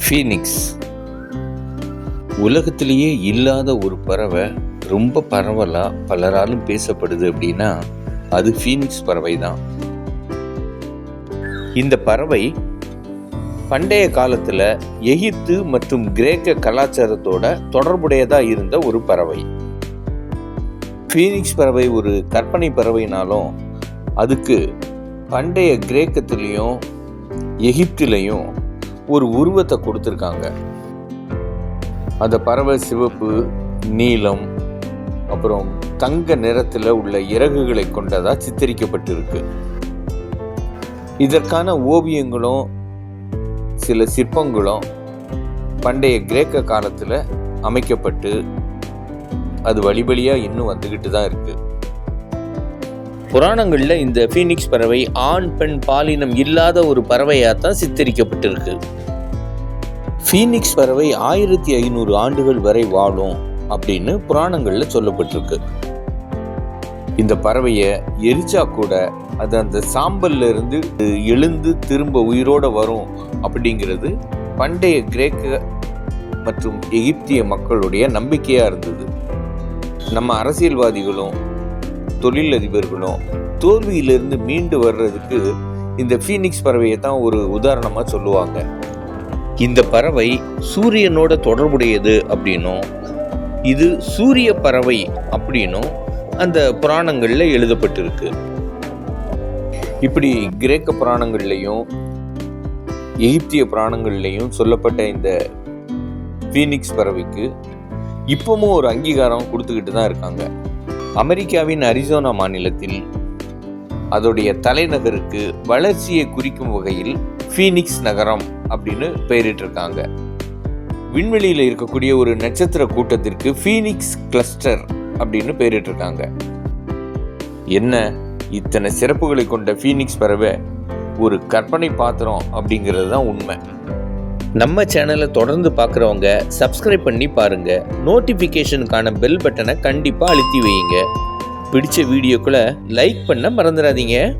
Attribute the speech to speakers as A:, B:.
A: Phoenix உலகத்திலேயே இல்லாத ஒரு பறவை ரொம்ப பரவலாக பலராலும் பேசப்படுது அப்படின்னா அது ஃபீனிக்ஸ் பறவை தான் இந்த பறவை பண்டைய காலத்தில் எகிப்து மற்றும் கிரேக்க கலாச்சாரத்தோட தொடர்புடையதாக இருந்த ஒரு பறவை. ஃபீனிக்ஸ் பறவை ஒரு கற்பனை பறவைனாலும் அதுக்கு பண்டைய கிரேக்கத்திலையும் எகிப்திலையும் ஒரு உருவத்தை கொடுத்துருக்காங்க. அந்த பறவை சிவப்பு நீலம் அப்புறம் தங்க நிறத்தில் உள்ள இறகுகளை கொண்டதாக சித்தரிக்கப்பட்டிருக்கு. இதற்கான ஓவியங்களும் சில சிற்பங்களும் பண்டைய கிரேக்க காலத்தில் அமைக்கப்பட்டு அது வழிபலியாக இன்னும் வந்துக்கிட்டு தான் இருக்குது புராணங்களில் இந்த ஃபீனிக்ஸ் பறவை ஆண் பெண் பாலினம் இல்லாத ஒரு பறவையாக தான் சித்தரிக்கப்பட்டிருக்கு. ஃபீனிக்ஸ் பறவை ஆயிரத்தி ஐநூறு ஆண்டுகள் வரை வாழும் அப்படின்னு புராணங்களில் சொல்லப்பட்டிருக்கு. இந்த பறவையை எரிச்சா கூட அது அந்த சாம்பல்ல இருந்து எழுந்து திரும்ப உயிரோட வரும் அப்படிங்கிறது பண்டைய கிரேக்க மற்றும் எகிப்திய மக்களுடைய நம்பிக்கையாக இருந்தது. நம்ம அரசியல்வாதிகளும் தொழிலதிபர்களும் தோல்வியிலிருந்து மீண்டு வர்றதுக்கு இந்த ஃபீனிக்ஸ் பறவையை தான் ஒரு உதாரணமாக சொல்லுவாங்க. இந்த பறவை சூரியனோட தொடர்புடையது அப்படின்னும் இது சூரிய பறவை அப்படின்னும் அந்த புராணங்களில் எழுதப்பட்டிருக்கு. இப்படி கிரேக்க புராணங்கள்லையும் எகிப்திய புராணங்கள்லையும் சொல்லப்பட்ட இந்த ஃபீனிக்ஸ் பறவைக்கு இப்பவும் ஒரு அங்கீகாரம் கொடுத்துக்கிட்டு தான் இருக்காங்க. அமெரிக்காவின் அரிசோனா மாநிலத்தில் அதோடைய தலைநகருக்கு வளர்ச்சியை குறிக்கும் வகையில் ஃபீனிக்ஸ் நகரம் அப்படின்னு பெயரிட்டிருக்காங்க. விண்வெளியில் இருக்கக்கூடிய ஒரு நட்சத்திர கூட்டத்திற்கு ஃபீனிக்ஸ் கிளஸ்டர் அப்படின்னு பெயரிட்டிருக்காங்க. என்ன? இத்தனை சிறப்புகளை கொண்ட ஃபீனிக்ஸ் பறவை ஒரு கற்பனை பாத்திரம் அப்படிங்கிறது தான் உண்மை. நம்ம சேனலை தொடர்ந்து பார்க்குறவங்க சப்ஸ்கிரைப் பண்ணி பாருங்கள் நோட்டிஃபிகேஷனுக்கான பெல் பட்டனை கண்டிப்பாக அழுத்தி வையுங்க. பிடிச்ச வீடியோக்களை லைக் பண்ண மறந்துடாதீங்க